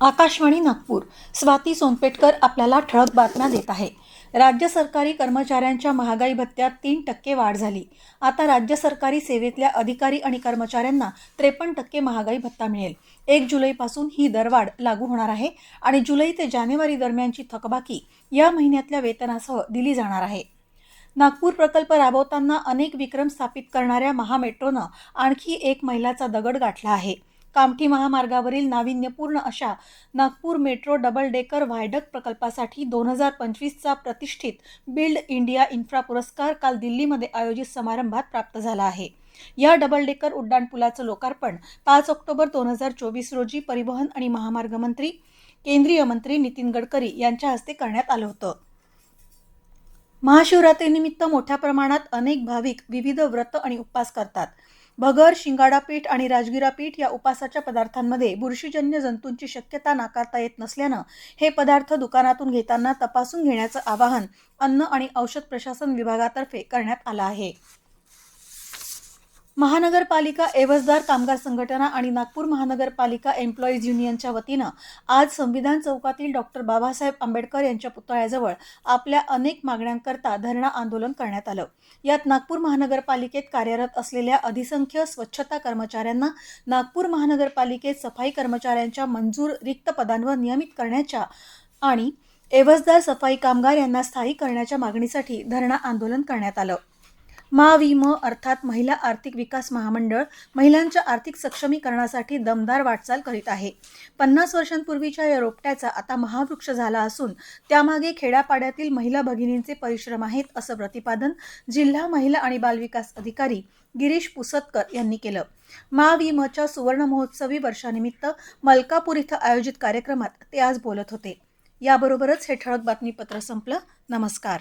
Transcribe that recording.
आकाशवाणी नागपूर. स्वाती सोनपेटकर आपल्याला ठळक बातम्या देत आहे. राज्य सरकारी कर्मचाऱ्यांच्या महागाई भत्त्यात तीन टक्के वाढ झाली. आता राज्य सरकारी सेवेतल्या अधिकारी आणि कर्मचाऱ्यांना त्रेपन्न टक्के महागाई भत्ता मिळेल. एक जुलैपासून ही दरवाढ लागू होणार आहे आणि जुलै ते जानेवारी दरम्यानची थकबाकी या महिन्यातल्या वेतनासह दिली जाणार आहे. नागपूर प्रकल्प राबवताना अनेक विक्रम स्थापित करणाऱ्या महामेट्रोनं आणखी एक मैलाचा दगड गाठला आहे. कामठी महामार्गावरील नाविन्यपूर्ण अशा Nagpur metro double decker viaduct प्रकल्पासाठी दोन हजार पंचवीसचा प्रतिष्ठित बिल्ड इंडिया इन्फ्रा पुरस्कार काल दिल्लीमध्ये आयोजित समारंभात प्राप्त झाला आहे. या डबल डेकर उड्डाणपुलाचं लोकार्पण पाच ऑक्टोबर दोन हजार चोवीस रोजी परिवहन आणि महामार्ग मंत्री केंद्रीय मंत्री नितीन गडकरी यांच्या हस्ते करण्यात आलं होतं. महाशिवरात्रीनिमित्त मोठ्या प्रमाणात अनेक भाविक विविध व्रत आणि उपवास करतात. भगर शिंगाडा पीठ आणि राजगिरा पीठ या उपासाच्या पदार्थांमध्ये बुरशीजन्य जंतूंची शक्यता नाकारता येत नसल्यानं हे पदार्थ दुकानातून घेताना तपासून घेण्याचं आवाहन अन्न आणि औषध प्रशासन विभागातर्फे करण्यात आलं आहे. महानगरपालिका एवजदार कामगार संघटना आणि नागपूर महानगरपालिका एम्प्लॉईज युनियनच्या वतीनं आज संविधान चौकातील डॉक्टर बाबासाहेब आंबेडकर यांच्या पुतळ्याजवळ आपल्या अनेक मागण्यांकरता धरणा आंदोलन करण्यात आलं. यात नागपूर महानगरपालिकेत कार्यरत असलेल्या अधिसंख्य स्वच्छता कर्मचाऱ्यांना नागपूर महानगरपालिकेत सफाई कर्मचाऱ्यांच्या मंजूर रिक्त पदांवर नियमित करण्याच्या आणि एवजदार सफाई कामगार यांना स्थायी करण्याच्या मागणीसाठी धरणा आंदोलन करण्यात आलं. महाविम अर्थात महिला आर्थिक विकास महामंडळ महिलांच्या आर्थिक सक्षमीकरणासाठी दमदार वाटचाल करीत आहे. पन्नास वर्षांपूर्वीच्या या रोपट्याचा आता महावृक्ष झाला असून त्यामागे खेड्यापाड्यातील महिला भगिनींचे परिश्रम आहेत असं प्रतिपादन जिल्हा महिला आणि बालविकास अधिकारी गिरीश पुसतकर यांनी केलं. महाविमच्या सुवर्ण महोत्सवी वर्षानिमित्त मलकापूर इथं आयोजित कार्यक्रमात ते आज बोलत होते. याबरोबरच हे ठळक बातमीपत्र संपलं. नमस्कार.